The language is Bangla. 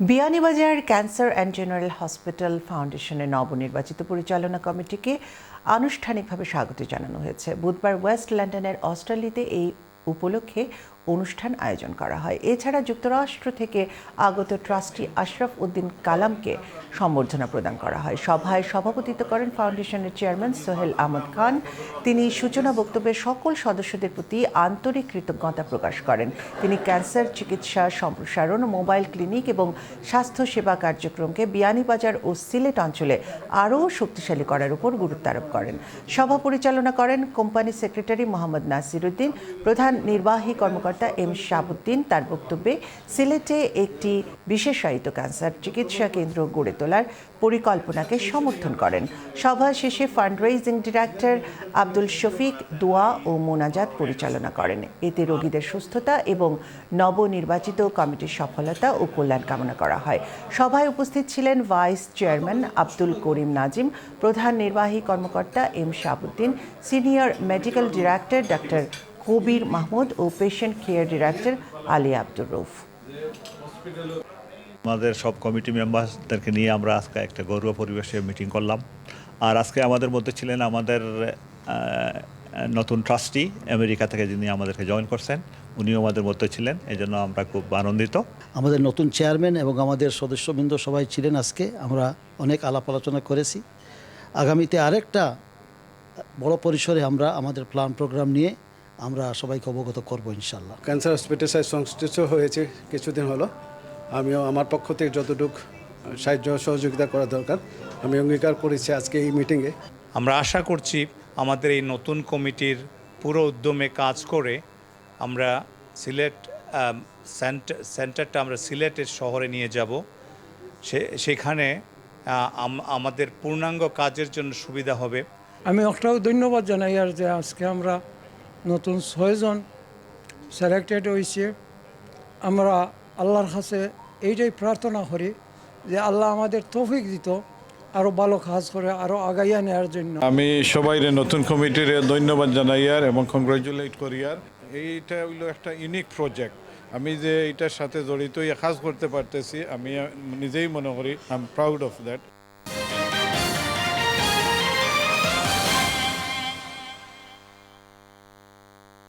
Beanibazar cancer and general hospital ফাউন্ডেশনের নবনির্বাচিত পরিচালনা কমিটিকে আনুষ্ঠানিকভাবে স্বাগত জানানো হয়েছে। বুধবার ওয়েস্ট লন্ডনের অস্ট্রেলিয়াতে এই উপলক্ষে অনুষ্ঠান আয়োজন করা হয়। এছাড়া যুক্তরাষ্ট্র থেকে আগত ট্রাস্টি আশরাফ উদ্দিন কালামকে সম্বর্ধনা প্রদান করা হয়। সভায় সভাপতিত্ব করেন ফাউন্ডেশনের চেয়ারম্যান সোহেল আহমদ খান। তিনি সূচনা বক্তব্যে সকল সদস্যদের প্রতি আন্তরিক কৃতজ্ঞতা প্রকাশ করেন। তিনি ক্যান্সার চিকিৎসা সম্প্রসারণ, মোবাইল ক্লিনিক এবং স্বাস্থ্য সেবা কার্যক্রমকে বিয়ানীবাজার ও সিলেট অঞ্চলে আরও শক্তিশালী করার উপর গুরুত্ব আরোপ করেন। সভা পরিচালনা করেন কোম্পানি সেক্রেটারি মোহাম্মদ নাসির উদ্দিন প্রধান নির্বাহী কর্মকর্তা এম শাহাবুদ্দিন তার বক্তব্যে সিলেটে একটি বিশেষায়িত ক্যান্সার চিকিৎসা কেন্দ্র গড়ে তোলার পরিকল্পনাকে সমর্থন করেন। সভা শেষে ফান্ডরেইজিং ডিরেক্টর আব্দুল শফিক দোয়া ও মোনাজাত পরিচালনা করেন। এতে রোগীদের সুস্থতা এবং নবনির্বাচিত কমিটির সফলতা ও কল্যাণ কামনা করা হয়। সভায় উপস্থিত ছিলেন ভাইস চেয়ারম্যান আব্দুল করিম নাজিম, প্রধান নির্বাহী কর্মকর্তা M Shahabuddin, senior medical director doctor Kabir Mahmud ও patient care director Ali Abdur Rouf আমাদের সব কমিটি মেম্বারদেরকে নিয়ে আমরা আজকে একটা ঘরোয়া পরিবেশে মিটিং করলাম। আর আজকে আমাদের মধ্যে ছিলেন আমাদের নতুন ট্রাস্টি আমেরিকা থেকে যিনি আমাদেরকে জয়েন করছেন উনিও আমাদের মধ্যে ছিলেন। এই জন্য আমরা খুব আনন্দিত। আমাদের নতুন চেয়ারম্যান এবং আমাদের সদস্যবৃন্দ সবাই ছিলেন আজকে। আমরা অনেক আলাপ আলোচনা করেছি। আগামীতে আরেকটা বড় পরিসরে আমরা আমাদের প্ল্যান প্রোগ্রাম নিয়ে আমরা সবাইকে অবগত করব ইনশাল্লাহ ক্যান্সার হসপিটাল সাথে সংশ্লিষ্ট হয়েছে কিছুদিন হলো। আমিও আমার পক্ষ থেকে যতটুকু সাহায্য সহযোগিতা করা দরকার আমি অঙ্গীকার করেছি আজকে এই মিটিংয়ে। আমরা আশা করছি আমাদের এই নতুন কমিটির পুরো উদ্যমে কাজ করে আমরা সিলেট সেন্টার সেন্টারটা আমরা সিলেটের শহরে নিয়ে যাব। সে সেখানে আমাদের পূর্ণাঙ্গ কাজের জন্য সুবিধা হবে। আমি একটাও ধন্যবাদ জানাই আর যে আজকে আমরা নতুন ছয়জন সিলেক্টেড হয়েছে আমরা আল্লাহর কাছে এইটাই প্রার্থনা করি যে আল্লাহ আমাদের তৌফিক দিত আরও ভালো কাজ করে আরও আগাইয়া নেওয়ার জন্য। আমি সবাইরে নতুন কমিটির ধন্যবাদ জানাই আর, এবং কংগ্রাচুলেট করি আর। এইটা হইল একটা ইউনিক প্রজেক্ট আমি যে এটার সাথে জড়িত কাজ করতে পারতেছি, আমি নিজেই মনে করি I am proud of that